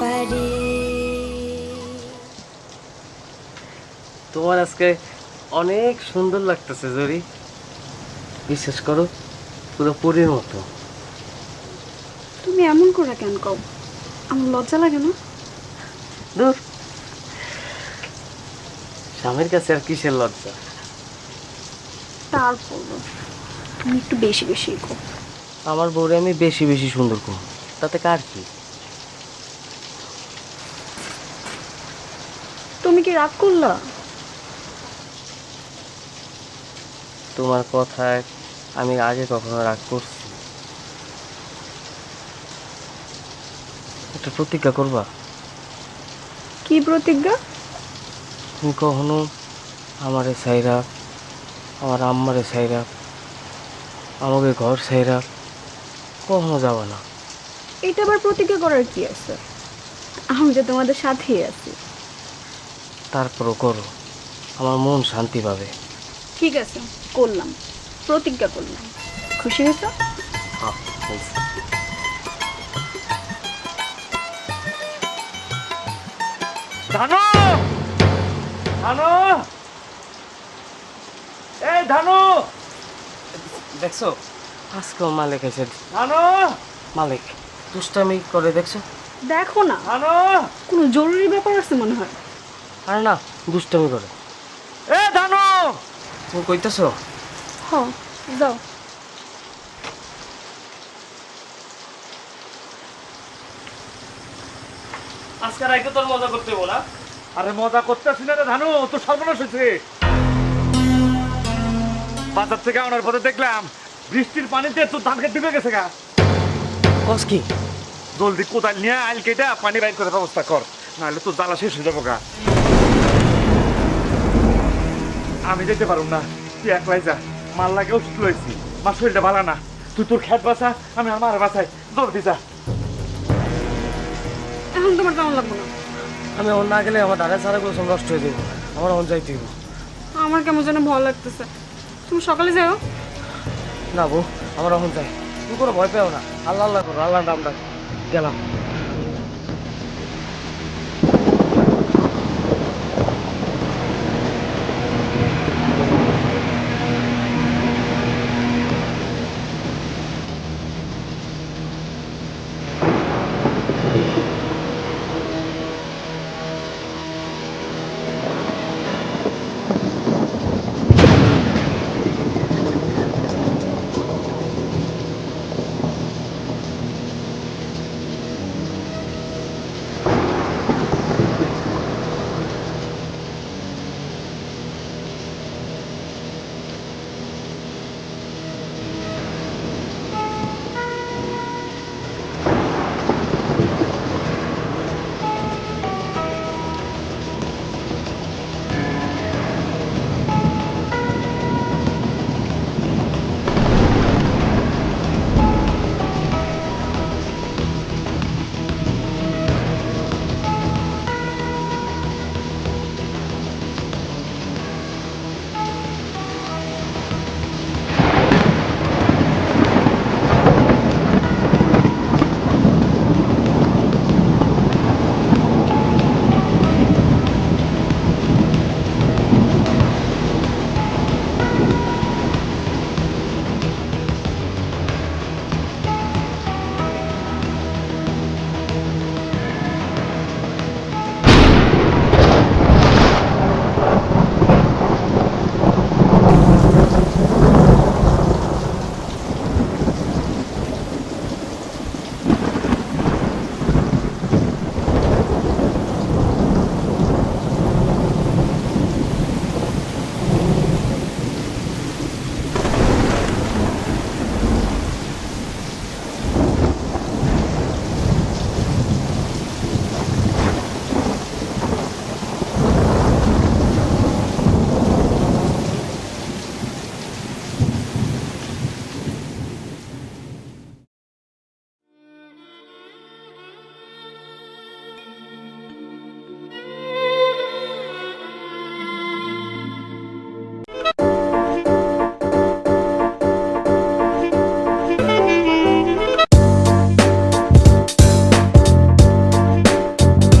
পারে। তোমার আজকে অনেক সুন্দর লাগতেছে জরি। বিশ্বাস করো পুরো পরীর মতো। তুমি এমন করে কেন কও? আমার লজ্জা লাগে না? দূর। স্বামীর কাছে আর কিসের লজ্জা? তারপর তুমি একটু বেশি বেশি কো আমার বউরে আমি বেশি বেশি সুন্দর করব তাতে কার কি? তুমি কি রাগ করলা? তোমার কথায় আমি আগে কখনো রাগ করছি। একটা প্রতিজ্ঞা করবা? কি প্রতিজ্ঞা? তুমি কখনো আমারে সাইরা আমার আম্মারে সাইরা আমাকে ঘর সাইরা কখনো যাবা না। এটা আবার প্রতিজ্ঞা করার কি আছে? আমি যে তোমাদের সাথেই আছি। তারপরও করো। আমার মন শান্তি পাবে। ঠিক আছে করলাম। প্রতিজ্ঞা করলাম। খুশি হয়েছ? হ্যাঁ। ধানু! ধানু! এই ধানু! দেখছ? আজকেও মালিক এসে ধানু! মালিক দুষ্টামি করে দেখছ? দেখো না। ধানু! কোনো জরুরি ব্যাপার আছে মনে হয়? আর না দুষ্টামি করে। এ ধানু! তুমি কইতেছো? হ যাও আজকে রাইতে তোর মজা করতে বলা আরে মজা করতেছি না রে ধানু তো সর্বনাশ হয়েছে বাজার থেকে আনার পথে দেখলাম বৃষ্টির পানিতে তোর ধান খেতে ডুবে গেছে গা। কস কি? জলদি কোদাল নিয়ে আইল কেটে পানি বাইর করে ব্যবস্থা কর নাহলে তোর জ্বালা শেষ হয়ে যাব গা আমি যেতে পারুম না। তুই একলাই যা। মাল লাগে ওষুধ লইছি। মার শরীরটা ভালো না। তুই তোর খেত বাঁচা আমি আর মার বাঁচাই। জলদি যা। এখন তোমার কেমন লাগবে না? আমি ওর না গেলে আমার দাদা সারা গোসল নষ্ট হয়ে যাব আমার অন যাইতে হইবো। আমার কেমন যেন ভয় লাগতেছে। তুমি সকালে যাও। না বউ আমার অহন যাই। তুমি কোনো ভয় পেও না। আল্লাহ আল্লাহ করো আল্লাহ নাম ডাক। গেলাম।